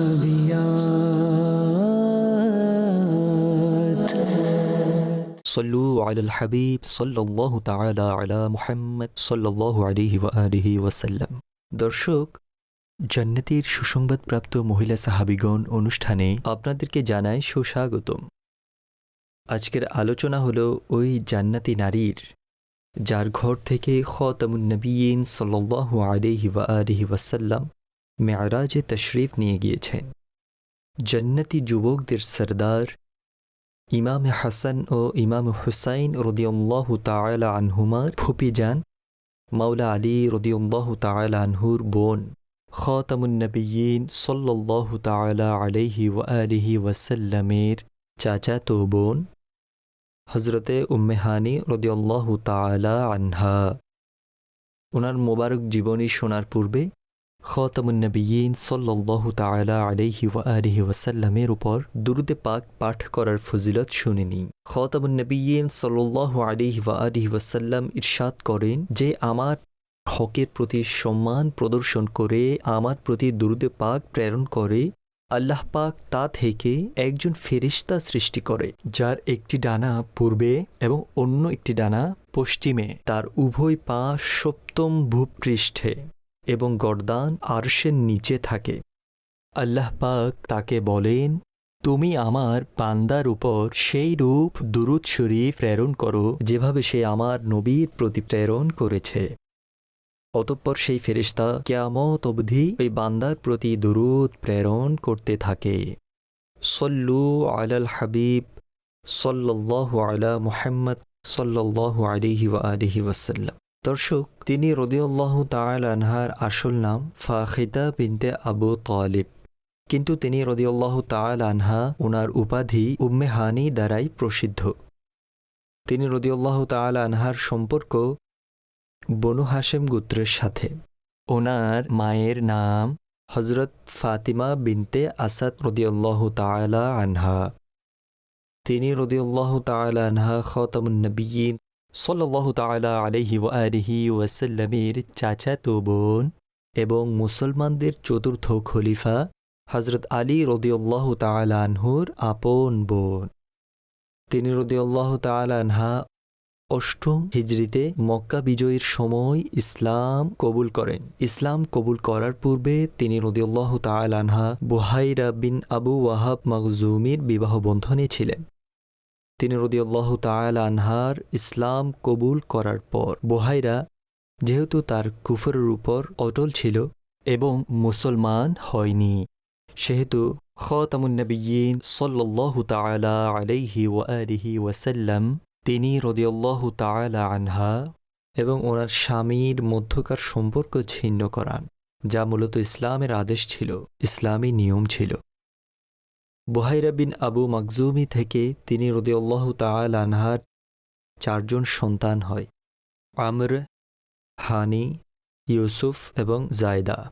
صحابيات صلوا على الحبيب صلى الله تعالى على محمد صلى الله عليه وآله وسلم দর্শক জান্নাতের সুসংবাদপ্রাপ্ত মহিলা সাহাবিগণ অনুষ্ঠানে আপনাদেরকে জানাই সুস্বাগতম আজকের আলোচনা হলো ওই জান্নাতি নারীর যার ঘর থেকে খতামুন নবীন সাল্লাল্লাহু আলাইহি ওয়া আলিহি ওয়াসাল্লাম মেয়ারাজে তশরিফ নিয়ে গিয়েছেন জন্নতি যুবকদের সরদার ইমাম হাসান ও ইমাম হুসাইন রদিউল্লাহ তাআলা আনহুমার ফুপি যান মাওলা আলী রদিউল্লাহ তাআলা আনহুর বোন খাতামুন নবিয়িন সাল্লাল্লাহু তাআলা আলাইহি ওয়া আলিহি ওয়াসাল্লামের চাচাতো বোন হজরতে উম্মেহানি রদিউল্লাহ তাআলা আনহা। ওনার মোবারক জীবনী শোনার পূর্বে খতামুন নবিয়িন সাল্লাল্লাহু তাআলা আলাইহি ওয়া আলিহি ওয়াসাল্লামের উপর দুরুদে পাক পাঠ করার ফজিলত শুনে নিই খতামুন নবিয়িন সাল্লাল্লাহু আলাইহি ওয়া আলিহি ওয়াসাল্লাম ইরশাদ করেন যে, আমার হকের প্রতি সম্মান প্রদর্শন করে, আমার প্রতি দুরুদে পাক প্রেরণ করে, আল্লাহ পাক তা থেকে একজন ফেরিস্তা সৃষ্টি করে, যার একটি ডানা পূর্বে এবং অন্য একটি ডানা পশ্চিমে, তার উভয় পা সপ্তম ভূপৃষ্ঠে। এবং গর্দান আরশের নিচে থাকে। আল্লাহ পাক তাকে বলেন, তুমি আমার বান্দার উপর সেই রূপ দুরুদ শরীফ প্রেরণ করো, যেভাবে সে আমার নবীর প্রতি প্রেরণ করেছে। অতঃপর সেই ফেরিস্তা কেয়ামত অবধি ওই বান্দার প্রতি দুরুদ প্রেরণ করতে থাকে। সল্লু আলাল হাবিব, সল্লাল্লাহু আলা মুহাম্মদ, সল্লাল্লাহু আলিহি ওয়া আলিহি ওয়াসাল্লাম। দর্শক, তিনি রদিউল্লাহ তাআলা আনহার আসল নাম ফাখিদা বিনতে আবু তালিব। কিন্তু তিনি রদিউল্লাহ তাআলা আনহা ওনার উপাধি উম্মে হানি দ্বারাই প্রসিদ্ধ। তিনি রদিউল্লাহ তাআলা আনহার সম্পর্ক বনু হাশেম গোত্রের সাথে। ওনার মায়ের নাম হজরত ফাতিমা বিনতে আসাদ রদিউল্লাহ তাআলা আনহা। তিনি রদিউল্লাহ তাআলা আনহা খতামুন নবীন সাল্লাহ তালা আলহি ওয়ালিহি ওয়াসাল্লামের চাচাতো বোন এবং মুসলমানদের চতুর্থ খলিফা হজরত আলী রদিউল্লাহ তালা আনহুর আপন বোন। তিনি রদিউল্লাহ তালা আনহা অষ্টম হিজড়িতে মক্কা বিজয়ের সময় ইসলাম কবুল করেন। ইসলাম কবুল করার পূর্বে তিনি রদিউল্লাহ তাল আনহা বুহাইরা বিন আবু ওয়াহাব মখজুমির বিবাহ বন্ধনে ছিলেন। তিনি রদিউল্লাহ তাল আনহার ইসলাম কবুল করার পর বোহাইরা যেহেতু তার কুফরের উপর অটল ছিল এবং মুসলমান হয়নি, সেহেতু খতামুন্নবীন সল্লাহ তালা আলাইহি ওয়ালিহি ওয়াসাল্লাম তিনি রদিউল্লাহ তালা আনহা এবং ওনার স্বামীর মধ্যকার সম্পর্ক ছিন্ন করান, যা মূলত ইসলামের আদেশ ছিল, ইসলামী নিয়ম ছিল। বহাইরা বিন আবু মাকজুমি থেকে তিনি রদিউল্লাহ তাল আনহার চারজন সন্তান হয়। আমর, হানি, ইউসুফ এবং জায়দা।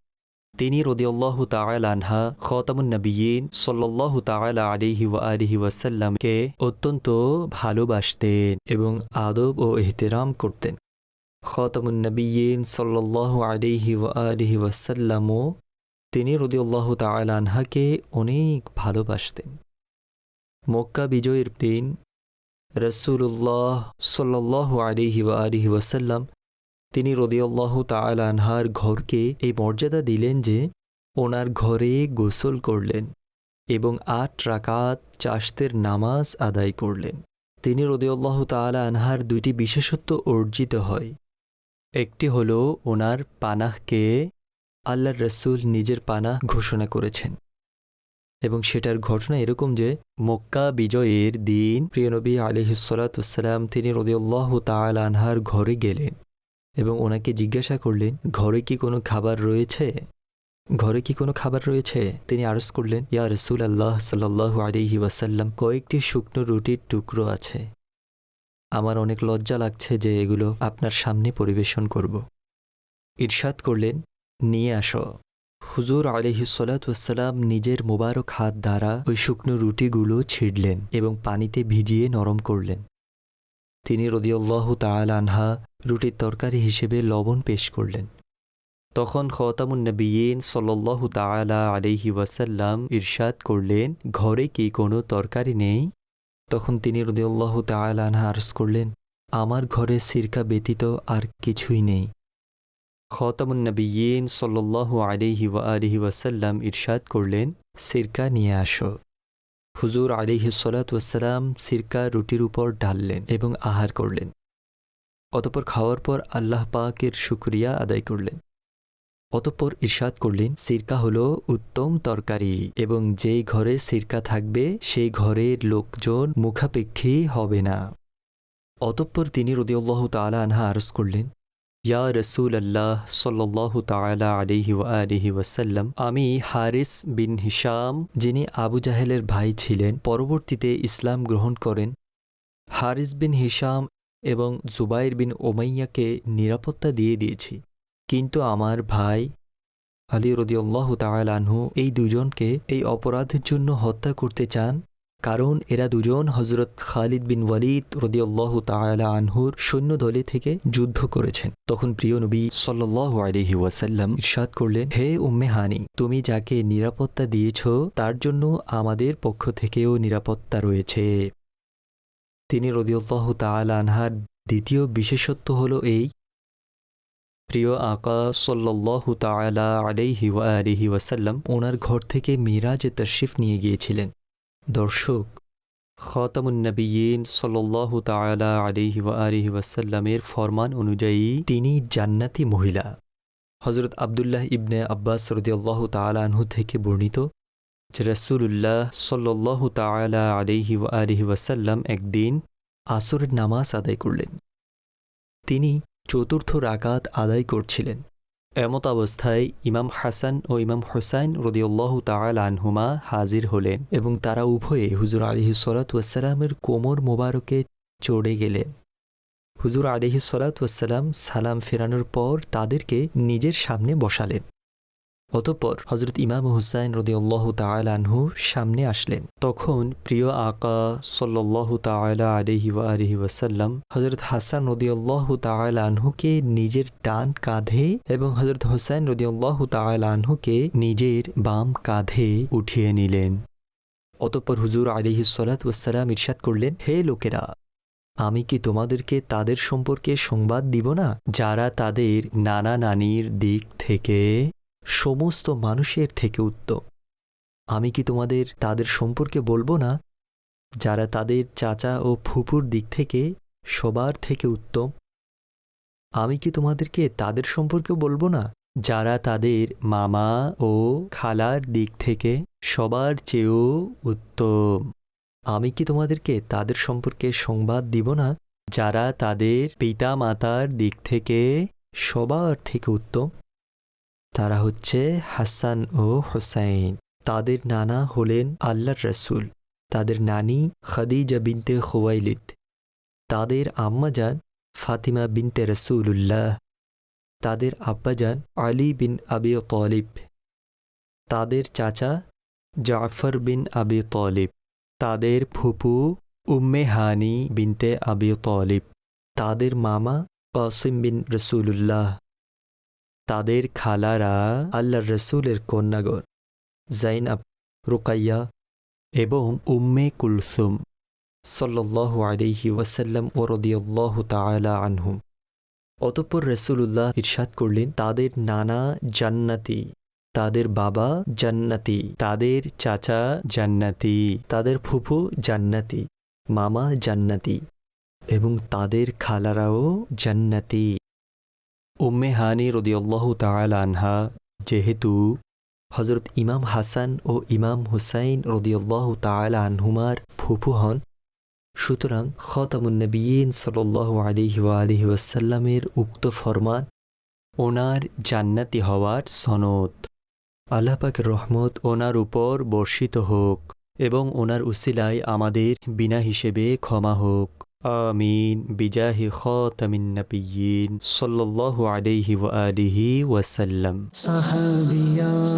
তিনি রদিউল্লাহ তাল আনহা খতামুন নবীন সাল্লাহ তাল আলিহি আলিহি ওয়াসাল্লামকে অত্যন্ত ভালোবাসতেন এবং আদব ও এহতেরাম করতেন। খতামুন নবীন সাল্লাহ আলিহি আলিহি ওয়াসাল্লামও তিনি রদিউল্লাহ তাল আনহাকে অনেক ভালোবাসতেন। মক্কা বিজয়ের দিন রসুল্লাহ সাল্লাহ আলিহি ওয়া আলিহি ওয়াসাল্লাম তিনি রদিউল্লাহ তাল আনহার ঘরকে এই মর্যাদা দিলেন যে ওনার ঘরে গোসল করলেন এবং আট রাকাত চাষতের নামাজ আদায় করলেন। তিনি রদিউল্লাহ তাল আনহার দুইটি বিশেষত্ব অর্জিত হয়। একটি হল ওনার পানাহকে আল্লাহর রসুল নিজের পানা ঘোষণা করেছেন। এবং সেটার ঘটনা এরকম যে, মক্কা বিজয়ের দিন প্রিয়নবী আলিহিসাল্লাম তিনি রদিউল্লাহ তাল আনহার ঘরে গেলেন এবং ওনাকে জিজ্ঞাসা করলেন, ঘরে কি কোনো খাবার রয়েছে? ঘরে কি কোনো খাবার রয়েছে? তিনি আরজ করলেন, ইয়া রসুল আল্লাহ সাল্লাহ আলিহি ওয়াসাল্লাম, কয়েকটি শুকনো রুটির টুকরো আছে। আমার অনেক লজ্জা লাগছে যে এগুলো আপনার সামনে পরিবেশন করব। ইরশাদ করলেন নিয়ে আসো। হুজুর আলিহিসাল্লাম নিজের মোবারক হাত দ্বারা ওই শুকনো রুটিগুলো ছিঁড়লেন এবং পানিতে ভিজিয়ে নরম করলেন। তিনি রদিউল্লাহ তাল আনহা রুটির তরকারি হিসেবে লবণ পেশ করলেন। তখন খতামুন নবীন সাল্লাল্লাহু তাআলা আলাইহি ওয়াসাল্লাম ইরশাদ করলেন, ঘরে কি কোনো তরকারি নেই? তখন তিনি রদিয়াল্লাহু তাআলা আনহা আরজ করলেন, আমার ঘরে সিরকা ব্যতীত আর কিছুই নেই। খতামুন নবীন সাল্লাল্লাহু আলাইহি ওয়া আলিহি ওয়াসাল্লাম ইরশাদ করলেন, সিরকা নিয়ে আসো। হুজুর আলিহি সালাম সিরকা রুটির উপর ঢাললেন এবং আহার করলেন। অতপর খাওয়ার পর আল্লাহ পাকের শুক্রিয়া আদায় করলেন। অতঃপর ইরশাদ করলেন, সিরকা হলো উত্তম তরকারি এবং যেই ঘরে সিরকা থাকবে, সেই ঘরের লোকজন মুখাপেক্ষী হবে না। অতঃপর তিনি রদিউল্লাহ তালা আনহা আরজ করলেন ইয়া রসুল আল্লাহ সাল্লাহ তালা আলিহি আলিহি ওয়াসাল্লাম আমি হারিস বিন হিসাম যিনি আবু জাহেলের ভাই ছিলেন, পরবর্তীতে ইসলাম গ্রহণ করেন। হারিস বিন হিসাম এবং জুবাইর বিন ওমাইয়াকে নিরাপত্তা দিয়ে দিয়েছি। কিন্তু আমার ভাই আলী রদিউল্লাহ আনহু এই দুজনকে এই অপরাধের জন্য হত্যা করতে চান? কারণ এরা দুজন হজরত খালিদ বিন ওয়ালিদ রদিউল্লাহ তালা আনহুর সৈন্য দলে থেকে যুদ্ধ করেছেন। তখন প্রিয় নবী সাল্লাহ আলহি ওয়াসাল্লাম ইরশাদ করলেন, হে উম্মে হানি, তুমি যাকে নিরাপত্তা দিয়েছ, তার জন্য আমাদের পক্ষ থেকেও নিরাপত্তা রয়েছে। তিনি রদিউল্লাহ তালা আনহার দ্বিতীয় বিশেষত্ব হল এই, প্রিয় আকা সাল্লাল্লাহু তাআলা আলাইহি ওয়া আলিহি ওয়াসাল্লাম, ওনার ঘর থেকে মিরাজে তশরিফ নিয়ে গিয়েছিলেন। দর্শক, খতামুন নবীন সাল্লাল্লাহু তাআলা আলাইহি ওয়া আলিহি ওয়াসাল্লামের ফরমান অনুযায়ী তিনি জান্নাতি মহিলা। হজরত আবদুল্লাহ ইবনে আব্বাস রদিয়াল্লাহু তাআলা আনহু থেকে বর্ণিত যে রসুল্লাহ সাল্লাল্লাহু তাআলা আলাইহি ওয়া আলিহি ওয়াসাল্লাম একদিন আসরের নামাজ আদায় করলেন। তিনি চতুর্থ রাকাত আদায় করছিলেন। এমত অবস্থায় ইমাম হাসান ও ইমাম হোসাইন রদিউল্লাহ তাল আনহুমা হাজির হলেন এবং তারা উভয়ে হুজুর আলিহি সালাতামের কোমর মোবারকে চড়ে গেলেন হুজুর আলিহি সলাতাম সালাম ফেরানোর পর তাদেরকে নিজের সামনে বসালেন। অতঃপর হজরত ইমাম হুসাইন রদিউল্লাহ তাল সামনে আসলেন। তখন প্রিয় আকা সাল্লাহ তালা আলহি আলহি ওয়াসাল্লাম হজরত হাসান রদিউল্লাহ তাল নিজের ডান কাঁধে এবং হজরত হুসাইন রদিউল্লাহ তাল নিজের বাম কাঁধে উঠিয়ে নিলেন। অতঃপর হুজুর আলিহি সালাতাম ইরশাদ করলেন, হে লোকেরা, আমি কি তোমাদেরকে তাদের সম্পর্কে সংবাদ দিব না? যারা তাদের নানা নানির দিক থেকে সমস্ত মানুষের থেকে উত্তম। আমি কি তোমাদের, তাদের সম্পর্কে বলব না? যারা তাদের চাচা ও ফুপুর দিক থেকে সবার থেকে উত্তম। আমি কি তোমাদেরকে তাদের সম্পর্কে বলব না? যারা তাদের মামা ও খালার দিক থেকে সবার চেয়েও উত্তম। আমি কি তোমাদেরকে তাদের সম্পর্কে সংবাদ দিব না? যারা তাদের পিতা মাতার দিক থেকে সবার থেকে উত্তম। তারা হচ্ছে হাসান ও হোসাইন। তাদের নানা হলেন আল্লাহর রসুল। তাদের নানি খাদিজা বিনতে খোয়াইলিদ তাদের আম্মাজান ফাতিমা বিনতে রসুল্লাহ তাদের আব্বাজান আলী বিন আবি তলিব। তাদের চাচা জাফর বিন আবি তলিব। তাদের ফুপু উম্মে হানি বিনতে আবি তলিব। তাদের মামা কাসিম বিন রসুল্লাহ তাদের খালারা আল্লাহ রসুলের কন্যাগর জাইনাব, রুকাইয়া এবং উম্মে কুলসুম সাল্লাহ আলিহি ওয়াসাল্লাম ও রদিয়াল্লাহ তালা আনহুম। অতঃপর রসুল্লাহ ইরশাদ করলেন, তাদের নানা জান্নাতি, তাদের বাবা জান্নাতি, তাদের চাচা জান্নাতি, তাদের ফুফু জান্নাতি, মামা জান্নাতি এবং তাদের খালারাও জান্নাতি। উম্মে হানি রদিয়াল্লাহ তাল আনহা, যেহেতু হজরত ইমাম হাসান ও ইমাম হুসাইন রদিয়াল্লাহ তাল আনহুমার ফুফু হন, সুতরাং খতামুন্নবীন সাল্লাহ আলিহি আলিহি ওয়াসাল্লামের উক্ত ফরমান ওনার জান্নাতি হওয়ার সনদ। আল্লাহ পাকের রহমত ওনার উপর বর্ষিত হোক এবং ওনার উসিলায় আমাদের বিনা হিসেবে ক্ষমা হোক। آمين. بجاه خاتم النبيين صلى الله عليه وآله وسلم. صحابيان